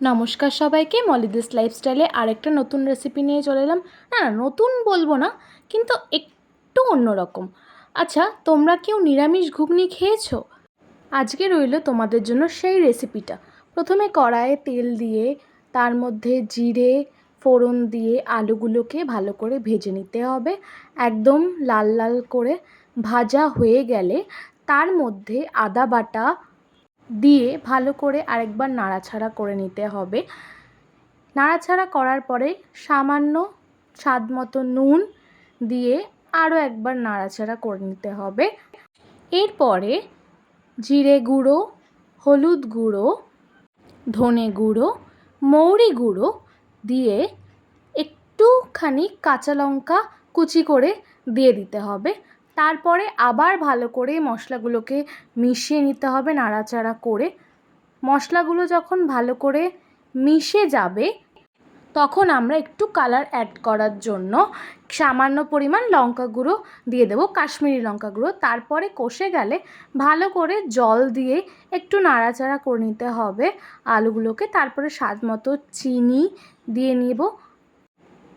নমস্কার সবাইকে মলিদিস লাইফস্টাইলে আরেকটা নতুন রেসিপি নিয়ে চলে এলাম। না না, নতুন বলব না, কিন্তু একটু অন্যরকম। আচ্ছা তোমরা কেউ নিরামিষ ঘুগনি খেয়েছো? আজকে রইল তোমাদের জন্য সেই রেসিপিটা প্রথমে কড়াইয়ে তেল দিয়ে, তার মধ্যে জিরে, ফোড়ন দিয়ে আলুগুলোকে ভালো করে ভেজে নিতে হবে। একদম লাল লাল করে ভাজা হয়ে গেলে তার মধ্যে আদা বাটা দিয়ে ভালো করে আরেকবার নাড়াচাড়া করে নিতে হবে। নাড়াছাড়া করার পরে সামান্য স্বাদ মতো নুন দিয়ে আরও একবার নাড়াচাড়া করে নিতে হবে। এরপরে জিরে গুঁড়ো, হলুদ গুঁড়ো, ধনে গুঁড়ো, মৌরি গুঁড়ো দিয়ে একটুখানি কাঁচা লঙ্কা কুচি করে দিয়ে দিতে হবে। তারপরে আবার ভালো করে মশলাগুলোকে মিশিয়ে নিতে হবে নাড়াচাড়া করে। মশলাগুলো যখন ভালো করে মিশে যাবে, তখন আমরা একটু কালার অ্যাড করার জন্য সামান্য পরিমাণ লঙ্কা গুঁড়ো দিয়ে দেবো, কাশ্মীরি লঙ্কা গুঁড়ো। তারপরে কষে গেলে ভালো করে জল দিয়ে একটু নাড়াচাড়া করে নিতে হবে আলুগুলোকে। তারপরে স্বাদ মতো চিনি দিয়ে নেব।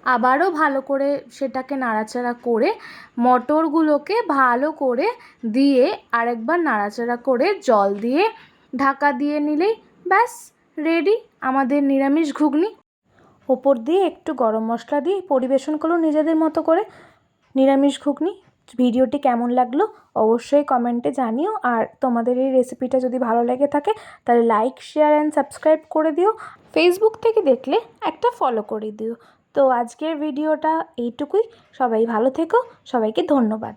আবারও ভালো করে সেটাকে নাড়াচাড়া করে মটরগুলোকে ভালো করে দিয়ে আরেকবার নাড়াচাড়া করে জল দিয়ে ঢাকা দিয়ে নিলেই ব্যাস রেডি আমাদের নিরামিষ ঘুগনি। ওপর দিয়ে একটু গরম মশলা দিয়ে পরিবেশন করুন নিজেদের মতো করে নিরামিষ ঘুগনি। ভিডিওটি কেমন লাগল অবশ্যই কমেন্টে জানিও। আর তোমাদের এই রেসিপিটা যদি ভালো লেগে থাকে তাহলে লাইক শেয়ার অ্যান্ড সাবস্ক্রাইব করে দিও। ফেসবুক থেকে দেখলে একটা ফলো করে দিও। তো আজকের ভিডিওটা এইটুকুই। সবাই ভালো থেকো সবাইকে ধন্যবাদ।